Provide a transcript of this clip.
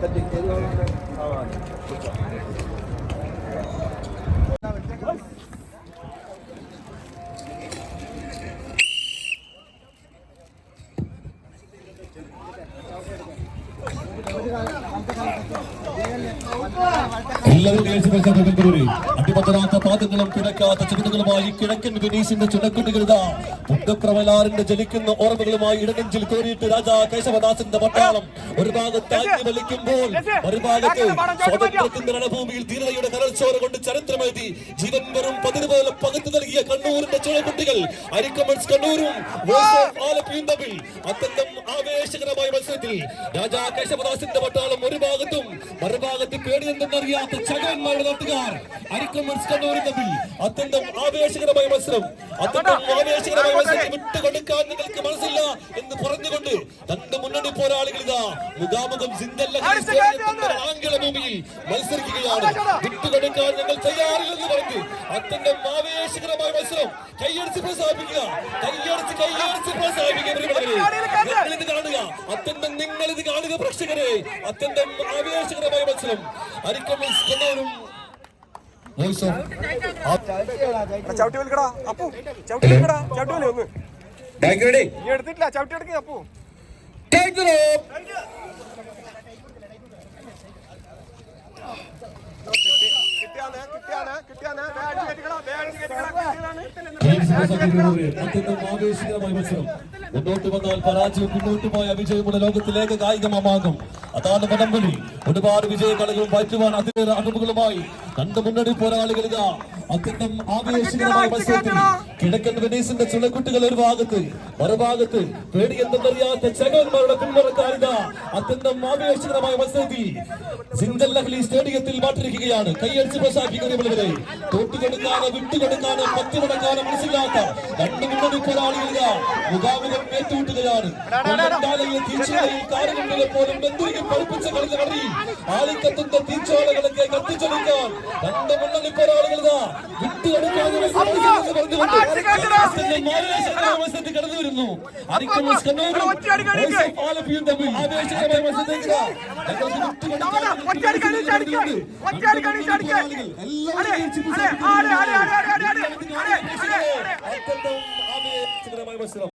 だって、エロい。എല്ലാവരും കേൾച്ചു മനസ്സിലാക്കി അടിപതരാത്ത പാദങ്ങളും കിടക്കാത്ത ചുവടുകളുമായി കിഴക്കൻ വെനീസിന്റെ ചുടക്കുട്ടികളുടെ മുണ്ടപ്രമലാറിന്റെ ജലിക്കുന്ന ഓർമ്മകളുമായി ഇടനെഞ്ചിൽ കോരിയിട്ട് രാജാ കേശവദാസിന്റെ പട്ടാളം. ഒരു ഭാഗത്ത് ആഞ്ഞു വലിക്കുമ്പോൾ ഒരു ഭാഗത്ത് സ്വാതന്ത്ര്യത്തിന്റെ രണഭൂമിയിൽ ധീരതയുടെ കരൽച്ചോര കൊണ്ട് ചരിത്രമെഴുതി ജീവൻ വെറും പതിന് പോലെ പകുത്തു നൽകിയ കണ്ണൂരിന്റെ ചുഴക്കുട്ടികൾ അരിക്കമൺസ് കണ്ണൂരും ആലപ്പിയും തമ്മിൽ. അത്യന്തം ആവേശകരമായ മത്സരത്തിൽ രാജാ കേശവദാസിന്റെ പട്ടാളം ഒരു ഭാഗത്തും മറുഭാഗത്ത് പേടി എന്തെന്നറിയാത്ത ചകന്മാരുടെ നാട്ടുകാർ അരിക്കും മത്സരം അത്യന്തം ആവേശകരമായ മത്സരം. അത്യന്തം ആവേശകരമായ മത്സരം വിട്ടുകൊടുക്കാൻ നിങ്ങൾക്ക് മനസ്സില്ല എന്ന് പറഞ്ഞുകൊണ്ട് തന്റെ മുന്നണി പോരാളികൾ ഇതാ മുഖാമുഖം സിന്ധല്ല ആംഗല ഭൂമിയിൽ മത്സരിക്കുകയാണ്. വിട്ടുകൊടുക്കാൻ ഞങ്ങൾ തയ്യാറില്ലെന്ന് പറഞ്ഞ് അത്യന്തം ആവേശകരമായ മത്സരം. കൈയടിച്ച് പ്രോത്സാഹിപ്പിക്കുക കൈയടിച്ച് കൈയടിച്ച് പ്രോത്സാഹിപ്പിക്കുക കാണുക അത്യന്തം നിങ്ങൾ ഇത് കാണുക പ്രേക്ഷകരെ. അത്യന്തം ആവേശകരമായ മത്സരം. അരിക്കും ചവിട്ടി വലിക്കടാ. അപ്പു ചവിട്ടി വലിക്കടാ. ചവിട്ടി വലി ഒന്ന്. നീ എടുത്തിട്ടില്ല. ചവിട്ടി എടുക്കുക അപ്പു. അത്യന്തം ആവേശകരമായ മത്സരം. മുന്നോട്ട് വന്നാൽ പരാജയം മുന്നോട്ട് പോയ വിജയമുള്ള ലോകത്തിലേക്ക് കായികമാകും അതാണ് പടംപൊലി ഒരുപാട് വിജയകളികളും പറ്റുവാൻ അതിലേറെ അറിവുകളുമായി രണ്ട് മുന്നണി പോരാളികളിക അത്യന്തം ആവേശകരമായ മത്സരത്തിൽ കിഴക്കൻ വെനീസിന്റെ ചുളക്കുട്ടികൾ ഒരു ഭാഗത്ത് മറുഭാഗത്ത് പേടി എന്തെന്നറിയാത്ത ചെകന്മാരുടെ പിന്മുറക്കാരിക അത്യന്തം ആവേശകരമായ മത്സരത്തിൽ സിന്തൽ ലഹ്ലി സ്റ്റേഡിയത്തിൽ മാറ്റിരിക്കുകയാണ്. കൈയടിച്ച് പ്രസാദിക്കുന്നവരെ തോട്ടുകൊടുക്കാനോ വിട്ടുകൊടുക്കാനോ പത്തി മുടക്കാനോ മനസ്സിലാത്ത രണ്ട് മുന്നണി പോരാളികളിൽ മുഖാമുഖം ഏറ്റുമുട്ടുകയാണ്. കാറുകളിലെ പോലും ബന്ധുവിനെ പഠിപ്പിച്ച കളിച്ച കളി. ആലിക്കത്തിന്റെ തീച്ചോളകളൊക്കെ കത്തിച്ചൊടുക്കാൻ രണ്ട് മുന്നണി പോരാളികളിൽ വിട്ടുകൊടുക്കാതെ കടന്നു വരുന്നു. ആലപ്പിയും തമ്മിൽ ആവേശകരമായ മത്സരത്തിൽ ഒറ്റയടിക്കാൻ